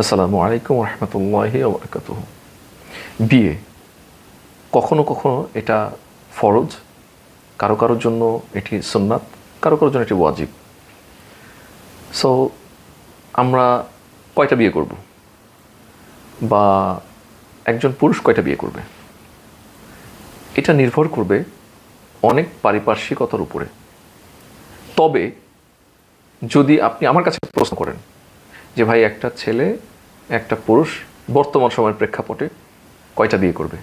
আসসালামু আলাইকুম রহমতুল্লাহি ওবরাকাত বিয়ে, কখনো কখনো এটা ফরজ। কারও কারোর জন্য এটি সুন্নাত, কারও কারোর জন্য এটি ওয়াজিব। সো আমরা কয়টা বিয়ে করব? বা একজন পুরুষ কয়টা বিয়ে করবে? এটা নির্ভর করবে অনেক পারিপার্শ্বিকতার উপরে। তবে যদি আপনি আমার কাছে প্রশ্ন করেন যে ভাই, একটা ছেলে, একটা পুরুষ বর্তমান সময়ের প্রেক্ষাপটে কয়টা বিয়ে করবে?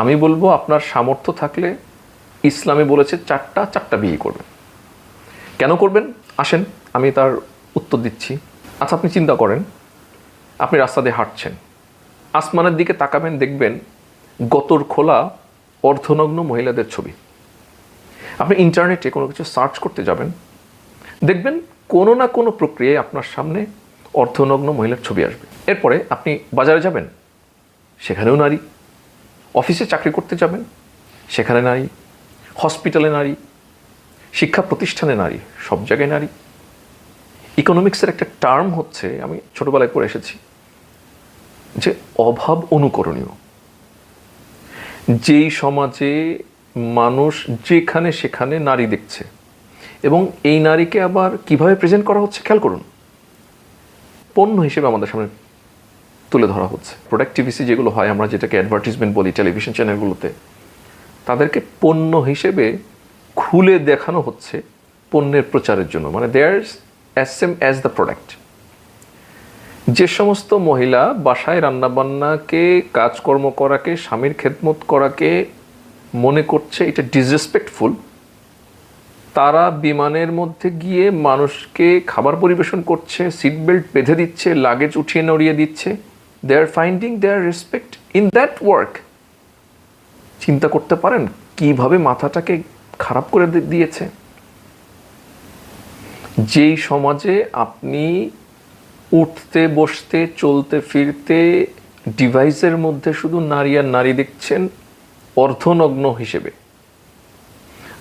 আমি বলব আপনার সামর্থ্য থাকলে ইসলামে বলেছে চারটা চারটা বিয়ে করবে কেন করবেন? আসেন, আমি তার উত্তর দিচ্ছি। আচ্ছা আপনি চিন্তা করেন, আপনি রাস্তা দিয়ে হাঁটছেন, আসমানের দিকে তাকাবেন, দেখবেন গতর খোলা অর্ধনগ্ন মহিলাদের ছবি। আপনি ইন্টারনেটে কোনো কিছু সার্চ করতে যাবেন, দেখবেন কোনো না কোনো প্রক্রিয়ায় আপনার সামনে অর্ধনগ্ন মহিলার ছবি আসবে। এরপরে আপনি বাজারে যাবেন, সেখানেও নারী। অফিসে চাকরি করতে যাবেন, সেখানে নারী। হসপিটালে নারী। শিক্ষা প্রতিষ্ঠানে নারী। সব জায়গায় নারী। ইকোনমিক্সের একটা টার্ম হচ্ছে, আমি ছোটোবেলায় পড়ে এসেছি, যে অভাব অনুকরণীয়। যেই সমাজে মানুষ যেখানে সেখানে নারী দেখছে এবং এই নারীকে আবার কীভাবে প্রেজেন্ট করা হচ্ছে খেয়াল করুন। পণ্য হিসেবে আমাদের সামনে তুলে ধরা হচ্ছে। প্রোডাক্টিভিসি যেগুলো হয়, আমরা যেটাকে অ্যাডভার্টিজমেন্ট বলি টেলিভিশন চ্যানেলগুলোতে তাদেরকে পণ্য হিসেবে খুলে দেখানো হচ্ছে পণ্যের প্রচারের জন্য। মানে they're as same as the product যে সমস্ত মহিলা বাসায় রান্নাবান্নাকে, কাজকর্ম করাকে, স্বামীর খেদমত করাকে মনে করছে, এটা ডিসরেসপেক্টফুল তারা বিমানের মধ্যে গিয়ে মানুষকে খাবার পরিবেশন করছে সিট বেল্ট বেঁধে দিচ্ছে লাগেজ উঠিয়ে নড়িয়ে দিচ্ছে। They are finding their respect in that work চিন্তা করতে পারেন কীভাবে মাথাটাকে খারাপ করে দিয়েছে। যেই সমাজে আপনি উঠতে, বসতে, চলতে, ফিরতে ডিভাইসের মধ্যে শুধু নারী আর নারী দেখছেন, অর্ধনগ্ন হিসেবে।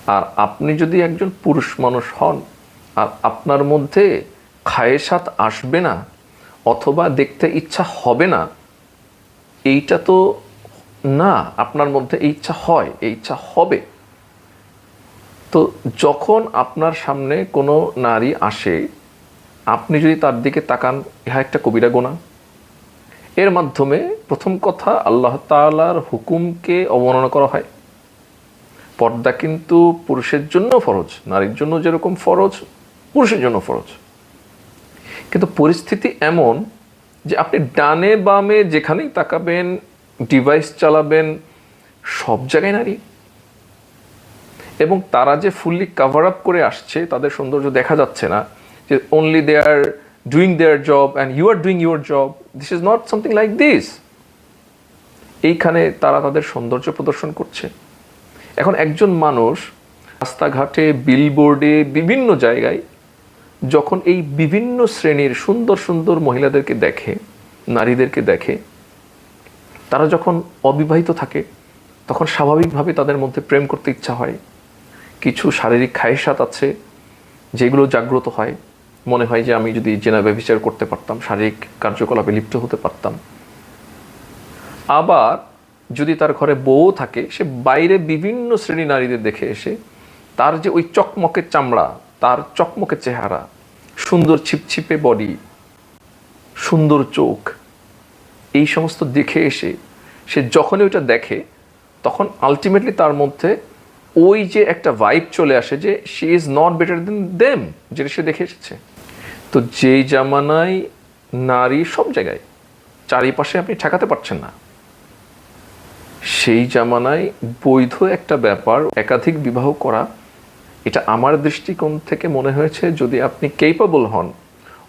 আর আপনি যদি একজন পুরুষ মানুষ হন, আর আপনার মধ্যে খায়েসাত আসবে না অথবা দেখতে ইচ্ছা হবে না, এইটা তো না, আপনার মধ্যে এই ইচ্ছা হয়, এই ইচ্ছা হবে। তো যখন আপনার সামনে কোনো নারী আসে, আপনি যদি তার দিকে তাকান, ইহা একটা কবিরা গোনা। এর মাধ্যমে প্রথম কথা আল্লাহ তাআলার হুকুমকে অবমাননা করা হয়। পর্দা কিন্তু পুরুষের জন্য ফরজ, নারীর জন্য যেরকম ফরজ, পুরুষের জন্য ফরজ। কিন্তু পরিস্থিতি এমন যে আপনি ডানে বামে যেখানেই তাকাবেন ডিভাইস চালাবেন, সব জায়গায় নারী। এবং তারা যে ফুললি কাভার আপ করে আসছে, তাদের সৌন্দর্য দেখা যাচ্ছে না যে only they are doing their job and you are doing your job this is not something like this এইখানে তারা তাদের সৌন্দর্য প্রদর্শন করছে। এখন একজন মানুষ রাস্তাঘাটে বিলবোর্ডে বিভিন্ন জায়গায় যখন এই বিভিন্ন শ্রেণির সুন্দর সুন্দর মহিলাদেরকে দেখে, নারীদেরকে দেখে, তারা যখন অবিবাহিত থাকে, তখন স্বাভাবিকভাবে তাদের মধ্যে প্রেম করতে ইচ্ছা হয়। কিছু শারীরিক খায়েসাত আছে যেগুলো জাগ্রত হয়। মনে হয় যে আমি যদি জেনা ব্যবচার করতে পারতাম, শারীরিক কার্যকলাপে লিপ্ত হতে পারতাম। আবার যদি তার ঘরে বউ থাকে, সে বাইরে বিভিন্ন শ্রেণি নারীদের দেখে এসে তার যে ওই চকমকে চামড়া, তার চকমকে চেহারা, সুন্দর ছিপছিপে বডি সুন্দর চোখ, এই সমস্ত দেখে এসে সে যখনই ওইটা দেখে, তখন আলটিমেটলি তার মধ্যে ওই যে একটা ভাইব চলে আসে যে she is not better than them যেটা সে দেখে এসেছে। তো যেই জামানায় নারী সব জায়গায়, চারিপাশে আপনি ঠেকাতে পারছেন না। সেই জামানায় বৈধ একটা ব্যাপার, একাধিক বিবাহ করা, এটা আমার দৃষ্টিকোণ থেকে মনে হয়েছে যদি আপনি কেপাবল হন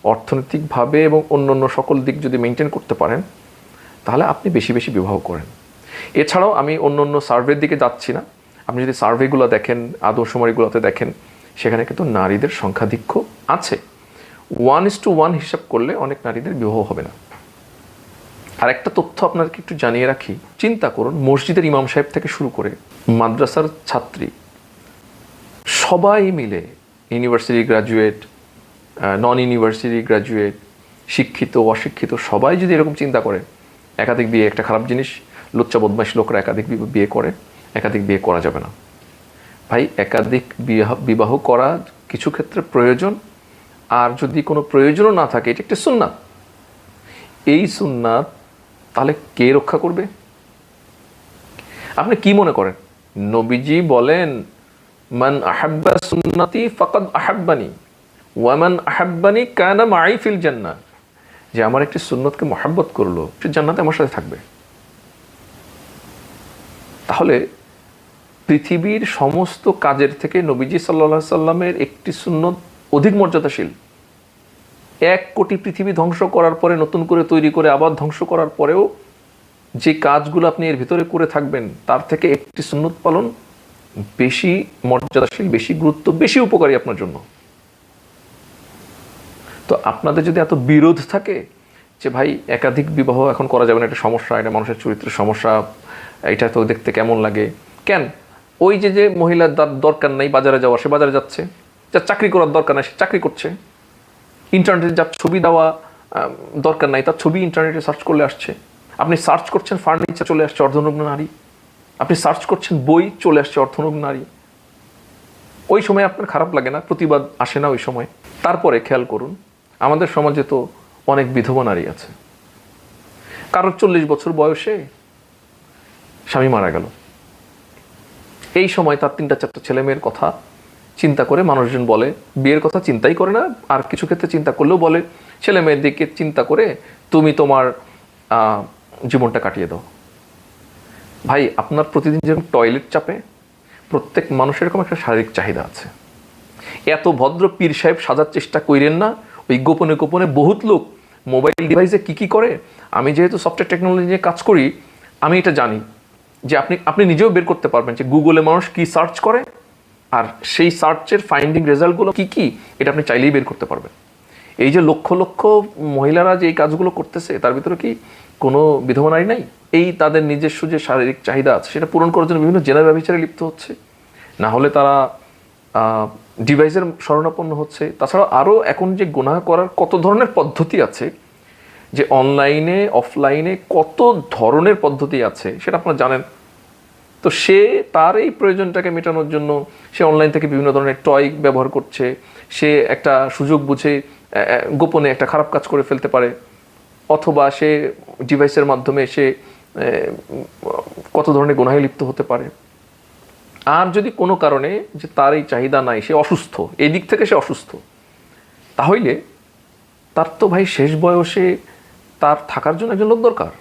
অর্থনৈতিকভাবে এবং অন্য অন্য সকল দিক যদি মেনটেন করতে পারেন, তাহলে আপনি বেশি বেশি বিবাহ করেন। এছাড়াও আমি অন্য অন্য সার্ভের দিকে যাচ্ছি না। আপনি যদি সার্ভেগুলো দেখেন, আদর্শমারিগুলোতে দেখেন, সেখানে কিন্তু নারীদের সংখ্যাধিক্য আছে। ওয়ান ইস টু ওয়ান হিসাব করলে অনেক নারীদের বিবাহ হবে না। আর একটা তথ্য আপনাদেরকে একটু জানিয়ে রাখি। চিন্তা করুন, মসজিদের ইমাম সাহেব থেকে শুরু করে মাদ্রাসার ছাত্রী, সবাই মিলে university graduate non university graduate শিক্ষিত, অশিক্ষিত, সবাই যদি এরকম চিন্তা করে, একাধিক বিয়ে একটা খারাপ জিনিস, লুচ্চা বদমাইশ লোকরা একাধিক বিয়ে করে, একাধিক বিয়ে করা যাবে না। ভাই, একাধিক বিবাহ বিবাহ করা কিছু ক্ষেত্রে প্রয়োজন, আর যদি কোনো প্রয়োজনও না থাকে, এটা একটা সুন্নাত। এই সুন্নাত তাহলে কে রক্ষা করবে? আপনি কি মনে করেন? নবীজি বলেন, মান আহাব্বা সুন্নতি ফাকাদ আহাব্বানি ওয়ামান আহাব্বানি কানা মাই ফিল জান্নাত যে আমার একটি সুন্নতকে মহাব্বত করল, সে জান্নাতে আমার সাথে থাকবে। তাহলে পৃথিবীর সমস্ত কাজের থেকে নবীজি সাল্লা সাল্লামের একটি সুন্নত অধিক মর্যাদাশীল। এক কোটি পৃথিবী ধ্বংস করার পরে, নতুন করে তৈরি করে আবার ধ্বংস করার পরেও যে কাজগুলো আপনি এর ভিতরে করে থাকবেন, তার থেকে একটি সুন্নত পালন বেশি মর্যাদাশীল, বেশি গুরুত্ব, বেশি উপকারী আপনার জন্য। তো আপনাদের যদি এত বিরোধ থাকে যে, ভাই, একাধিক বিবাহ এখন করা যাবে না, এটা সমস্যা, এটা মানুষের চরিত্রের সমস্যা, এটা তো দেখতে কেমন লাগে। কেন? ওই যে যে মহিলার দার- দরকার নাই, বাজারে যাওয়া, সে বাজারে যাচ্ছে, যার চাকরি করার দরকার নাই, সে চাকরি করছে। ইন্টারনেটে যার ছবি দেওয়া দরকার নাই, তার ছবি ইন্টারনেটে সার্চ করলে আসছে। আপনি সার্চ করছেন ফার্নিচার চলে আসছে, অর্ধনগ্ন নারী। আপনি সার্চ করছেন বই চলে আসছে, অর্ধনগ্ন নারী। ওই সময় আপনার খারাপ লাগে না, প্রতিবাদ আসে না ওই সময়। তারপরে খেয়াল করুন, আমাদের সমাজে তো অনেক বিধবা নারী আছে। কারোর চল্লিশ বছর বয়সে স্বামী মারা গেল। এই সময় তার তিনটা চারটা ছেলে মেয়ের কথা চিন্তা করে মানুষজন বলে। বিয়ের কথা চিন্তাই করে না, আর কিছু ক্ষেত্রে চিন্তা করলেও বলে। ছেলে মেয়ের দিকে চিন্তা করে তুমি তোমার জীবনটা কাটিয়ে দাও। ভাই, আপনার প্রতিদিন যেরকম টয়লেট চাপে, প্রত্যেক মানুষের এরকম একটা শারীরিক চাহিদা আছে। এত ভদ্র পীর সাহেব সাজার চেষ্টা কইরেন না, ওই গোপনে গোপনে বহুত লোক মোবাইল ডিভাইসে কি কি করে। আমি যেহেতু সফটওয়্যার টেকনোলজি নিয়ে কাজ করি, আমি এটা জানি যে আপনি আপনি নিজেও বের করতে পারবেন যে গুগলে মানুষ কি সার্চ করে আর সেই সার্চের ফাইন্ডিং রেজাল্টগুলো কি কি, এটা আপনি চাইলেই বের করতে পারবেন। এই যে লক্ষ লক্ষ মহিলারা যে এই কাজগুলো করতেছে, তার ভিতরে কি কোনো বিধবা নারী নাই? এই তাদের নিজস্ব যে শারীরিক চাহিদা আছে, সেটা পূরণ করার জন্য বিভিন্ন জেনার ব্যবচারে লিপ্ত হচ্ছে। না হলে তারা ডিভাইসের শরণাপন্ন হচ্ছে। তাছাড়া আরও এখন যে গুনাহ করার কত ধরনের পদ্ধতি আছে, যে অনলাইনে অফলাইনে কত ধরনের পদ্ধতি আছে, সেটা আপনারা জানেন। তো সে তার এই প্রয়োজনটাকে মেটানোর জন্য সে অনলাইন থেকে বিভিন্ন ধরনের টয় ব্যবহার করছে। সে একটা সুযোগ বুঝে গোপনে একটা খারাপ কাজ করে ফেলতে পারে। অথবা সে ডিভাইসের মাধ্যমে সে কত ধরনের গুনাহে লিপ্ত হতে পারে। আর যদি কোনো কারণে যে তার এই চাহিদা নাই, সে অসুস্থ, এই দিক থেকে সে অসুস্থ, তাহলে তার তো ভাই শেষ বয়সে তার থাকার জন্য একজন লোক দরকার।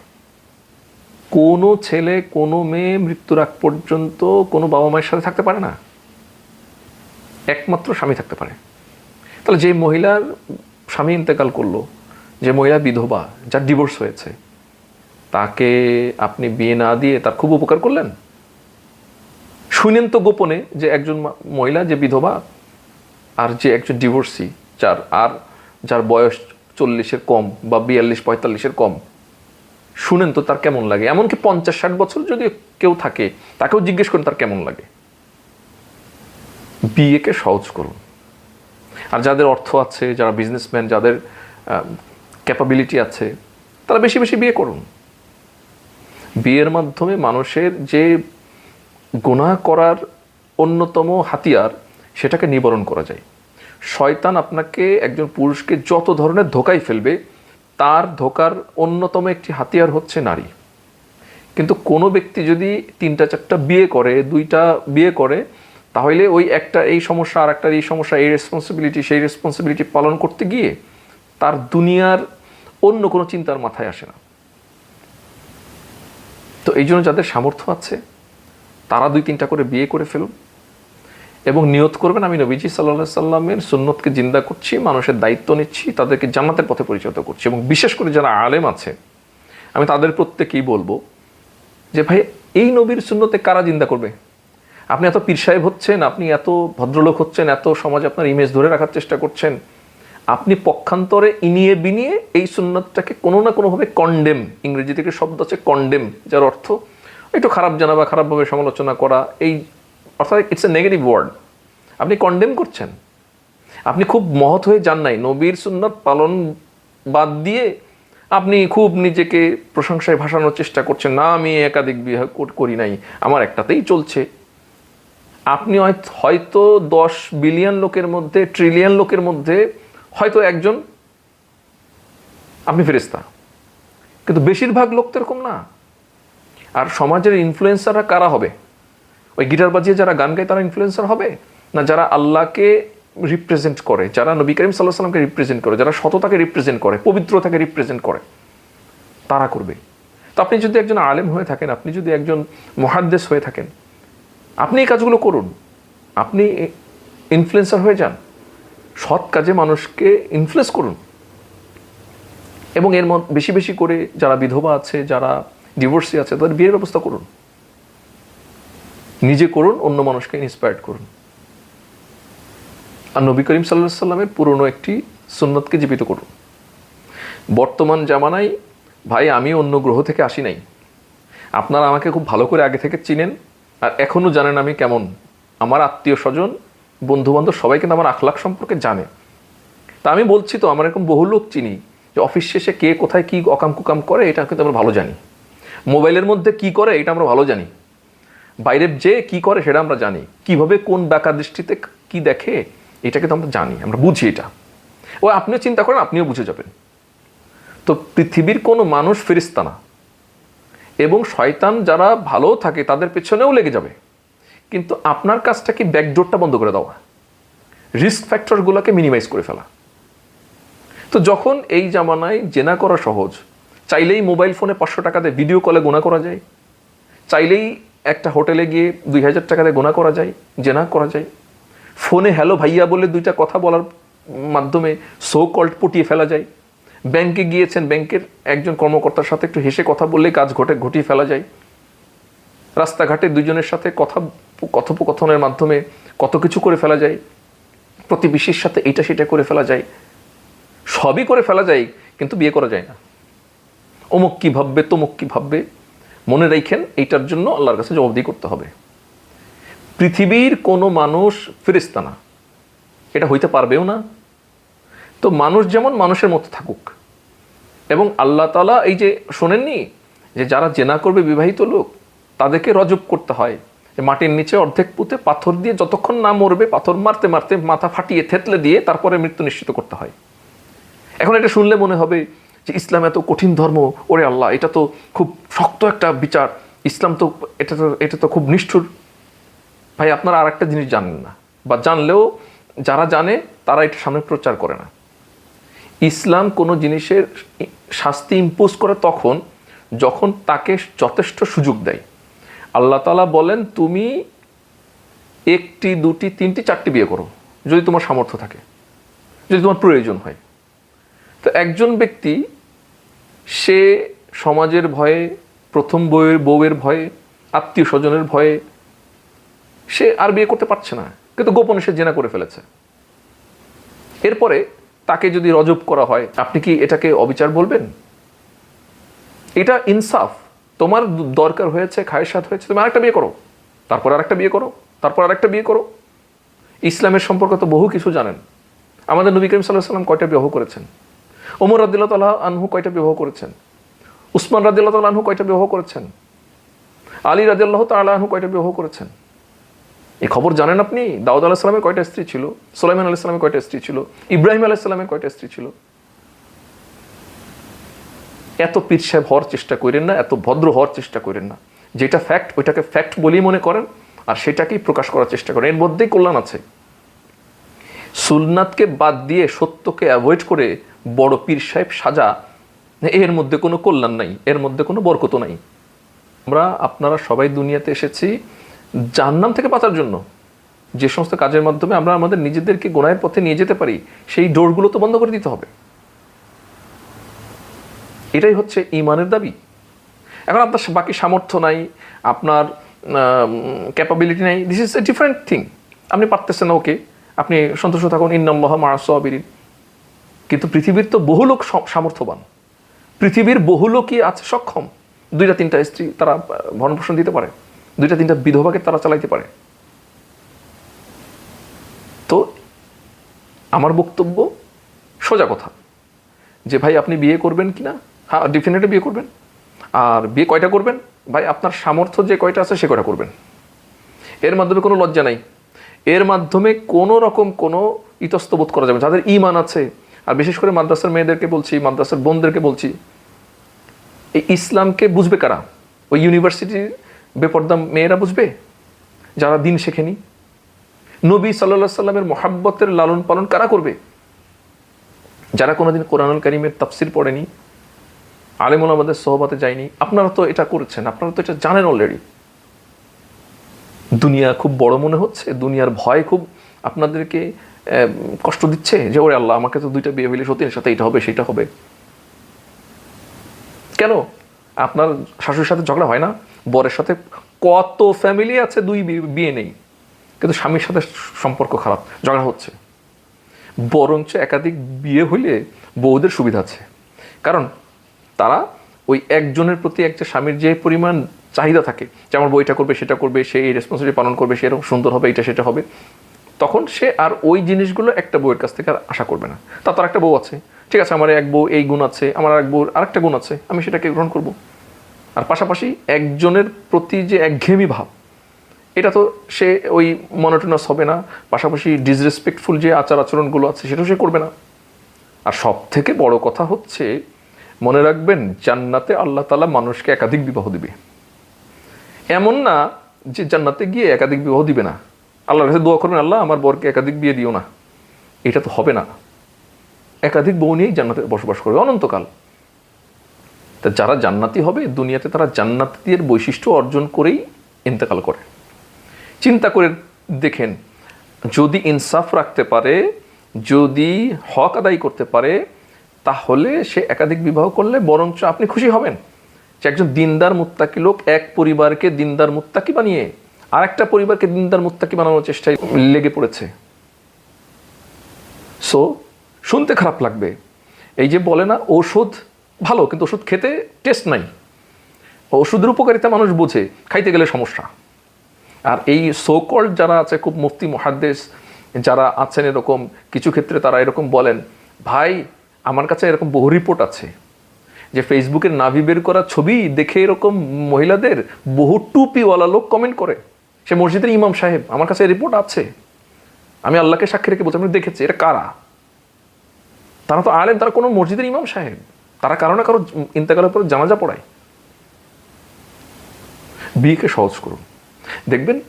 কোনো ছেলে, কোনো মেয়ে মৃত্যুর আগ পর্যন্ত কোনো বাবা মায়ের সাথে থাকতে পারে না। একমাত্র স্বামী থাকতে পারে। তাহলে যে মহিলার স্বামী ইন্তেকাল করল, যে মহিলা বিধবা যার ডিভোর্স হয়েছে, তাকে আপনি বিয়ে না দিয়ে তার খুব উপকার করলেন? শুনেন তো গোপনে যে একজন মহিলা যে বিধবা আর যে একজন ডিভোর্সি যার আর যার বয়স চল্লিশের কম বা বিয়াল্লিশ, পঁয়তাল্লিশের কম শুনেন তো তার কেমন লাগে। এমনকি পঞ্চাশ, ষাট বছর যদি কেউ থাকে, তাকেও জিজ্ঞেস করেন তার কেমন লাগে। বিয়েকে সহজ করুন। আর যাদের অর্থ আছে, যারা বিজনেসম্যান যাদের ক্যাপাবিলিটি আছে, তারা বেশি বেশি বিয়ে করুন। বিয়ের মাধ্যমে মানুষের যে গুনাহ করার অন্যতম হাতিয়ার, সেটাকে নিবারণ করা যায়। শয়তান আপনাকে একজন পুরুষকে যত ধরনের ধোকায় ফেলবে তার ধোকার অন্যতম একটি হাতিয়ার হচ্ছে নারী। কিন্তু কোনো ব্যক্তি যদি তিনটা, চারটা বিয়ে করে, দুইটা বিয়ে করে, তাহলে ওই একটা এই সমস্যা আর একটা এই সমস্যা, এই রেসপন্সিবিলিটি সেই রেসপন্সিবিলিটি পালন করতে গিয়ে তার দুনিয়ার অন্য কোনো চিন্তার মাথায় আসে না। তো এই জন্য যাদের সামর্থ্য আছে, তারা দুই, তিনটা করে বিয়ে করে ফেলুন। এবং নিয়ত করবেন, আমি নবীজি সাল্লাহ সাল্লামের সুন্নতকে জিন্দা করছি, মানুষের দায়িত্ব নিচ্ছি, তাদেরকে জান্নাতের পথে পরিচালিত করছি এবং বিশেষ করে যারা আলেম আছে, আমি তাদের প্রত্যেকেই বলব যে, ভাই, এই নবীর সুন্নতে কারা জিন্দা করবে? আপনি এত পীর সাহেব হচ্ছেন, আপনি এত ভদ্রলোক হচ্ছেন, এত সমাজে আপনার ইমেজ ধরে রাখার চেষ্টা করছেন। আপনি পক্ষান্তরে ইনিয়ে বিনিয়ে এই সুন্নতটাকে কোনো না কোনোভাবে কন্ডেম ইংরেজি থেকে শব্দ আছে কন্ডেম যার অর্থ একটু খারাপ জানা বা খারাপভাবে সমালোচনা করা, এই অর্থাৎ ইটস এ নেগেটিভ ওয়ার্ড আপনি কন্ডেম করছেন। আপনি খুব মহৎ হয়ে যান নাই। নবীর সুন্নত পালন বাদ দিয়ে আপনি খুব নিজেকে প্রশংসায় ভাসানোর চেষ্টা করছেন। না, আমি একাধিক বিবাহ করি নাই। আমার একটাতেই চলছে। আপনি হয়তো দশ বিলিয়ন লোকের মধ্যে ট্রিলিয়ন লোকের মধ্যে হয়তো একজন আপনি ফেরেস্তা কিন্তু বেশিরভাগ লোক তো এরকম না। আর সমাজের ইনফ্লুয়েন্সাররা কারা হবে? ওই গিটার বাজিয়ে যারা গান গায় তারা ইনফ্লুয়েন্সার হবে? না যারা আল্লাহকে রিপ্রেজেন্ট করে, যারা নবী করিম সাল্লাহ সাল্লামকে রিপ্রেজেন্ট করে, যারা সততাকে রিপ্রেজেন্ট করে, পবিত্রতাকে রিপ্রেজেন্ট করে, তারা করবে। তো আপনি যদি একজন আলেম হয়ে থাকেন, আপনি যদি একজন মহাদ্দেশ হয়ে থাকেন, আপনি এই কাজগুলো করুন। আপনি ইনফ্লুয়েন্সার হয়ে যান। সৎ কাজে মানুষকে ইনফ্লুয়েন্স করুন। এবং এর বেশি বেশি করে যারা বিধবা আছে, যারা ডিভোর্সি আছে, তাদের বিয়ের ব্যবস্থা করুন। নিজে করুন, অন্য মানুষকে ইন্সপায়ার্ড করুন। আর নবী করিম সাল্লাহ সাল্লামের পুরনো একটি সুন্নতকে জীবিত করুন। বর্তমান জামানায়, ভাই, আমি অন্য গ্রহ থেকে আসি নাই। আপনারা আমাকে খুব ভালো করে আগে থেকে চিনেন, আর এখনও জানেন আমি কেমন। আমার আত্মীয় স্বজন বন্ধু বান্ধব সবাই কিন্তু আমার আখলাখ সম্পর্কে জানে। তা আমি বলছি তো, আমার এরকম বহু লোক চিনি যে অফিস শেষে কে কোথায় কী অকাম কুকাম করে, এটা কিন্তু আমরা ভালো জানি। মোবাইলের মধ্যে কি করে, এটা আমরা ভালো জানি। বাইরে যে কি করে সেটা আমরা জানি। কীভাবে কোন বাঁকা দৃষ্টিতে কি দেখে এটা কিন্তু আমরা জানি, আমরা বুঝি এটা। ও, আপনিও চিন্তা করেন, আপনিও বুঝে যাবেন। তো পৃথিবীর কোনো মানুষ ফেরিস্তা না। এবং শয়তান যারা ভালো থাকে, তাদের পেছনেও লেগে যাবে। কিন্তু আপনার কাজটা কি ব্যাকডোরটা বন্ধ করে দেওয়া? রিস্ক ফ্যাক্টরগুলোকে মিনিমাইজ করে ফেলা। তো যখন এই জামানায় জেনা করা সহজ, চাইলেই মোবাইল ফোনে পাঁচশো টাকাতে ভিডিও কলে গোনা করা যায়। চাইলেই একটা হোটেলে গিয়ে দুই হাজার টাকাতে গোনা করা যায়, জেনা করা যায়। ফোনে হ্যালো ভাইয়া বলে দুইটা কথা বলার মাধ্যমে সো কল্ড পটিয়ে ফেলা যায়। ব্যাংকে গিয়েছেন, ব্যাংকের একজন কর্মকর্তার সাথে একটু হেসে কথা বললেই কাজ ঘটে ঘটিয়ে ফেলা যায়। রাস্তাঘাটে দুজনের সাথে কথা কথোপকথনের মাধ্যমে কত কিছু করে ফেলা যায়। প্রতিবেশীর সাথে এইটা সেটা করে ফেলা যায়। সবই করে ফেলা যায়, কিন্তু বিয়ে করা যায় না। অমুক কী ভাববে, তমুক কী ভাববে? মনে রাখেন এইটার জন্য আল্লাহর কাছে জবাবদিহি করতে হবে। পৃথিবীর কোনো মানুষ ফেরিস্তা না। এটা হইতে পারবেও না। তো মানুষ যেমন মানুষের মতো থাকুক। এবং আল্লাহ তালা এই যে শোনেননি যে যারা জেনা করবে বিবাহিত লোক, তাদেরকে রজব করতে হয়। যে মাটির নিচে অর্ধেক পুঁতে পাথর দিয়ে যতক্ষণ না মরবে, পাথর মারতে মারতে মাথা ফাটিয়ে থেতলে দিয়ে তারপরে মৃত্যু নিশ্চিত করতে হয়। এখন এটা শুনলে মনে হবে যে ইসলাম এত কঠিন ধর্ম, ওরে আল্লাহ, এটা তো খুব শক্ত একটা বিচার। ইসলাম তো, এটা তো এটা তো খুব নিষ্ঠুর। ভাই, আপনারা আর একটা জিনিস জানেন না, বা জানলেও যারা জানে, তারা এটা সামনে প্রচার করে না। ইসলাম কোনো জিনিসের শাস্তি ইম্পোজ করে তখন, যখন তাকে যথেষ্ট সুযোগ দেয়। আল্লাহ তালা বলেন, তুমি একটি, দুটি, তিনটি, চারটি বিয়ে করো, যদি তোমার সামর্থ্য থাকে। যদি তোমার প্রয়োজন হয়। তো একজন ব্যক্তি, সে সমাজের ভয়ে, প্রথম বউয়ের বউয়ের ভয়ে আত্মীয় স্বজনের ভয়ে, সে আর বিয়ে করতে পারছে না। কিন্তু গোপনে সে জেনা করে ফেলেছে। এরপরে তাকে যদি রজব করা হয়, আপনি কি এটাকে অবিচার বলবেন? এটা ইনসাফ। তোমার দরকার হয়েছে খায়সাত হয়েছে, তুমি আরেকটা বিয়ে করো। তারপর আরেকটা বিয়ে করো, তারপর আরেকটা বিয়ে করো। ইসলামের সম্পর্কে তো বহু কিছু জানেন। আমাদের নবী করিম সাল্লাহ সাল্লাম কয়টা বিবাহ করেছেন? ওমর রাদিল্লা তাল্লাহ আনহু কয়টা বিবাহ করেছেন? উসমান রাদিল্লা তাল্লাহ আনহু কয়টা বিবাহ করেছেন? আলী রাদিল্লাহ তাল্লাহ আনহু কয়টা বিবাহ করেছেন? এই খবর জানেন আপনি? দাউদ আলাহ সালামের কয়টা স্ত্রী ছিল? সোলাইমান আলাহ সালামের কয়টা স্ত্রী ছিল? ইব্রাহিম আলাহ সালামের কয়টা স্ত্রী ছিল? এত পিরসাহেব হওয়ার চেষ্টা করেন না, এত ভদ্র হওয়ার চেষ্টা করেন না। যেটা ফ্যাক্ট ওইটাকে ফ্যাক্ট বলেই মনে করেন আর সেটাকেই প্রকাশ করার চেষ্টা করেন। এর মধ্যেই কল্যাণ আছে। সুলনাতকে বাদ দিয়ে সত্যকে অ্যাভয়েড করে বড় পীর সাহেব সাজা। এর মধ্যে কোনো কল্যাণ নাই, এর মধ্যে কোনো বরকত নাই। আমরা, আপনারা সবাই দুনিয়াতে এসেছি জাহান্নাম থেকে বাঁচার জন্য। যে সমস্ত কাজের মাধ্যমে আমরা আমাদের নিজেদেরকে গোনায়ের পথে নিয়ে যেতে পারি, সেই ডোরগুলো তো বন্ধ করে দিতে হবে। এটাই হচ্ছে ইমানের দাবি। এখন আপনার বাকি সামর্থ্য নাই, আপনার ক্যাপাবিলিটি নাই this is a different thing আপনি পারতেছেন ওকে আপনি সন্তুষ্ট থাকুন, ইন্নাল্লাহ মারাসবিরিন কিন্তু পৃথিবীর তো বহু লোক সামর্থ্যবান। পৃথিবীর বহু লোকই আছে সক্ষম। দুইটা তিনটা স্ত্রী তারা ভরণ পোষণ দিতে পারে। দুইটা তিনটা বিধবাকে তারা চালাইতে পারে। তো আমার বক্তব্য সোজা কথা। যে ভাই, আপনি বিয়ে করবেন কি না হ্যাঁ ডেফিনেটলি বিয়ে করবেন। আর বিয়ে কয়টা করবেন? ভাই, আপনার সামর্থ্য যে কয়টা আছে সে কয়টা করবেন। এর মাধ্যমে কোনো লজ্জা নাই। এর মাধ্যমে কোনো রকম কোনো ইতস্তবোধ করা যাবে। যাদের ইমান আছে আর বিশেষ করে মাদ্রাসার মেয়েদেরকে বলছি, মাদ্রাসার বোনদেরকে বলছি, এই ইসলামকে বুঝবে কারা? ওই ইউনিভার্সিটির বেপর্দা মেয়েরা বুঝবে? যারা দিন শেখেনি। নবী সাল্লাহ সাল্লামের মোহাব্বতের লালন পালন কারা করবে? যারা কোনোদিন কোরআনুল করিমের তাফসির পড়েনি, আলেমুল আমাদের সহবাতে যায়নি, আপনারা তো এটা করেছেন, আপনারা তো এটা জানেন অলরেডি দুনিয়া খুব বড় মনে হচ্ছে, দুনিয়ার ভয় খুব আপনাদেরকে কষ্ট দিচ্ছে যে, ওরে আল্লাহ, আমাকে তো দুইটা বিয়ে হইলে সত্যি সাথে এটা হবে, সেটা হবে। কেন? আপনার শাশুড়ির সাথে ঝগড়া হয় না? বরের সাথে কত ফ্যামিলি আছে, দুই বিয়ে নেই। কিন্তু স্বামীর সাথে সম্পর্ক খারাপ, ঝগড়া হচ্ছে। বরঞ্চ একাধিক বিয়ে হইলে বউদের সুবিধা আছে। কারণ তারা ওই একজনের প্রতি একটা স্বামীর যে পরিমাণ চাহিদা থাকে, যে আমার বইটা করবে, সেটা করবে, সে এই রেসপন্সিবিলিটি পালন করবে, সে এরকম সুন্দর হবে, এটা, সেটা হবে। তখন সে আর ওই জিনিসগুলো একটা বউয়ের কাছ থেকে আর আশা করবে না। তা তার একটা বউ আছে। ঠিক আছে, আমার এক বউ এই গুণ আছে, আমার এক বউর আরেকটা গুণ আছে, আমি সেটাকে গ্রহণ করব। আর পাশাপাশি একজনের প্রতি যে একঘেয়েমি ভাব, এটা তো সে ওই মনোটোনাস হবে না, পাশাপাশি ডিসরেসপেক্টফুল যে আচার আচরণগুলো আছে, সেটাও সে করবে না। আর সব থেকে বড় কথা হচ্ছে, মনে রাখবেন, জান্নাতে আল্লাহ তালা মানুষকে একাধিক বিবাহ দিবে। এমন না যে জান্নাতে গিয়ে একাধিক বিবাহ দিবে না। আল্লাহর কাছে দোয়া করবেন, আল্লাহ, আমার বরকে একাধিক বিয়ে দিও না। এটা তো হবে না। একাধিক বউ নিয়েই জান্নাতে বসবাস করবে, অনন্তকাল। তা যারা জান্নাতি হবে, দুনিয়াতে তারা জান্নাতিদের বৈশিষ্ট্য অর্জন করেই ইন্তেকাল করে। চিন্তা করে দেখেন, যদি ইনসাফ রাখতে পারে, যদি হক আদায় করতে পারে, তাহলে সে একাধিক বিবাহ করলে বরঞ্চ আপনি খুশি হবেন। যে একজন দিনদার মুত্তাকি লোক, এক পরিবারকে দিনদার মুত্তাকি বানিয়ে আর একটা পরিবারকে দিনদার মুত্তাকি বানানোর চেষ্টায় লেগে পড়েছে। সো শুনতে খারাপ লাগবে। এই যে বলে না, ওষুধ ভালো, কিন্তু ওষুধ খেতে টেস্ট নাই। ওষুধের উপকারিতা মানুষ বোঝে, খাইতে গেলে সমস্যা। আর এই সোকল যারা আছে, খুব মুফতি মহাদ্দেশ যারা আছেন এরকম, কিছু ক্ষেত্রে তারা এরকম বলেন, ভাই, আমার কাছে এরকম বহু রিপোর্ট আছে, যে ফেসবুকের নাভি বের করা ছবি দেখে এরকম মহিলাদের বহু টুপিওয়ালা লোক কমেন্ট করে। সে মসজিদের ইমাম সাহেব, আমার কাছে রিপোর্ট আছে। আমি আল্লাহকে সাক্ষী রেখে বলছি আমি দেখেছি এটা কারা? তারা তো আলেন তারা কোনো মসজিদের ইমাম সাহেব। তারা কারও না কারও ইন্তেকালের পরে জানাজা পড়ায়। বিয়েকে সহজ করুন। দেখবেন,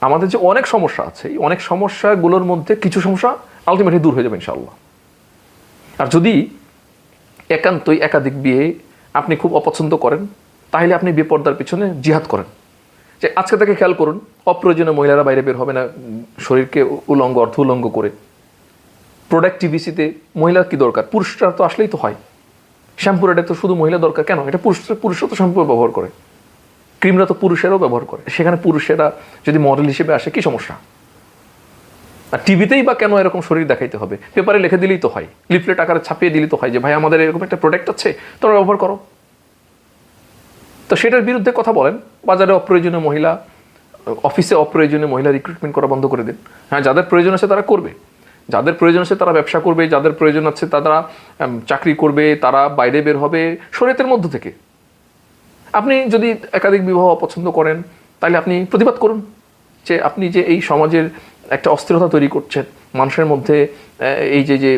আমাদের যে অনেক সমস্যা আছে, এই অনেক সমস্যাগুলোর মধ্যে কিছু সমস্যা আলটিমেটলি দূর হয়ে যাবে ইনশাআল্লাহ। আর যদি একান্তই একাধিক বিয়ে আপনি খুব অপছন্দ করেন, তাহলে আপনি বেপর্দার পিছনে জিহাদ করেন। যে আজকে তাকে খেয়াল করুন, অপ্রয়োজনীয় মহিলারা বাইরে বের হবে না, শরীরকে উলঙ্গ অর্ধ উলঙ্গ করে। প্রোডাক্টিভিসিতে মহিলা কি দরকার? পুরুষরা তো আসলেই তো হয়। শ্যাম্পুর এটা তো শুধু মহিলা দরকার, কেন? এটা পুরুষ পুরুষরা তো শ্যাম্পু ব্যবহার করে। ক্রিমরা তো পুরুষেরাও ব্যবহার করে। সেখানে পুরুষেরা যদি মডেল হিসেবে আসে, কি সমস্যা? আর টিভিতেই বা কেন এরকম শরীর দেখাইতে হবে? পেপারে লিখে দিলেই তো হয়। লিফলেট আকারে ছাপিয়ে দিলেই তো হয় যে, ভাই, আমাদের এরকম একটা প্রোডাক্ট আছে, তোমরা ব্যবহার করো। তো সেটার বিরুদ্ধে কথা বলেন। বাজারে অপ্রয়োজনীয় মহিলা, অফিসে অপ্রয়োজনীয় মহিলা রিক্রুটমেন্ট করা বন্ধ করে দিন। হ্যাঁ যাদের প্রয়োজন আছে তারা করবে। যাদের প্রয়োজন আছে তারা ব্যবসা করবে, যাদের প্রয়োজন আছে তারা চাকরি করবে, তারা বাইরে বের হবে শরীয়তের মধ্য থেকে। আপনি যদি একাধিক বিবাহ অপছন্দ করেন, তাহলে আপনি প্রতিবাদ করুন যে আপনি যে এই সমাজের একটা অস্থিরতা তৈরি করছেন, মানুষের মধ্যে এই যে যে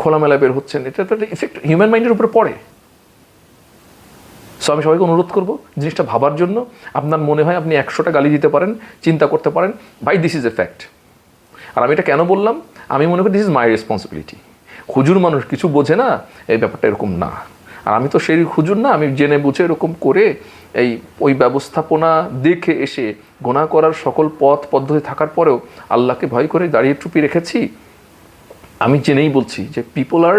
খোলামেলা বের হচ্ছেন, এটা তো ইফেক্ট হিউম্যান মাইন্ডের উপরে পড়ে। সো আমি সবাইকে অনুরোধ করব জিনিসটা ভাবার জন্য। আপনার মনে হয় আপনি একশোটা গালি দিতে পারেন, চিন্তা করতে পারেন, ভাই দিস ইজ এ ফ্যাক্ট আর আমি এটা কেন বললাম? আমি মনে করি দিস ইজ মাই রেসপন্সিবিলিটি হুজুর মানুষ কিছু বোঝে না, এই ব্যাপারটা এরকম না। আর আমি তো সেই হুজুর না, আমি জেনে বুঝে এরকম করে এই ওই ব্যবস্থাপনা দেখে এসে গোনা করার সকল পথ পদ্ধতি থাকার পরেও আল্লাহকে ভয় করে দাঁড়িয়ে টুপি রেখেছি। আমি জেনেই বলছি যে people are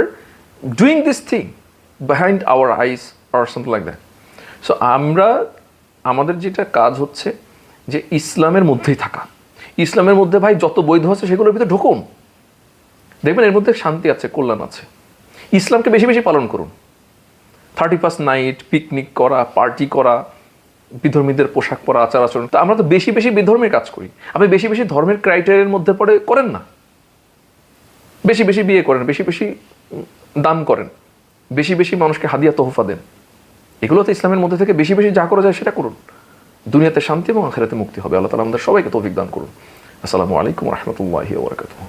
doing this thing behind our eyes or something like that so আমরা, আমাদের যেটা কাজ হচ্ছে যে ইসলামের মধ্যেই থাকা। ইসলামের মধ্যে ভাই যত বৈধ আছে সেগুলোর ভিতরে ঢুকুন। দেখবেন এর মধ্যে শান্তি আছে, কল্যাণ আছে। ইসলামকে বেশি বেশি পালন করুন। থার্টি ফার্স্ট নাইট পিকনিক করা পার্টি করা, বিধর্মীদের পোশাক পরা, আচার আচরণ। তা আমরা তো বেশি বেশি বিধর্মের কাজ করি। আপনি বেশি বেশি ধর্মের ক্রাইটেরিয়ার মধ্যে পড়ে করেন না। বেশি বেশি বিয়ে করেন, বেশি বেশি দান করেন। বেশি বেশি মানুষকে হাদিয়া তোহফা দেন। এগুলো তো ইসলামের মধ্যে থেকে বেশি বেশি যা করা যায় সেটা করুন। দুনিয়াতে শান্তি এবং আখেরাতে মুক্তি হবে। আল্লাহ তালা আমাদের সবাইকে তৌফিক দান করুন। আসসালামু আলাইকুম রহমতুল্লাহি ওবরাকাতুহ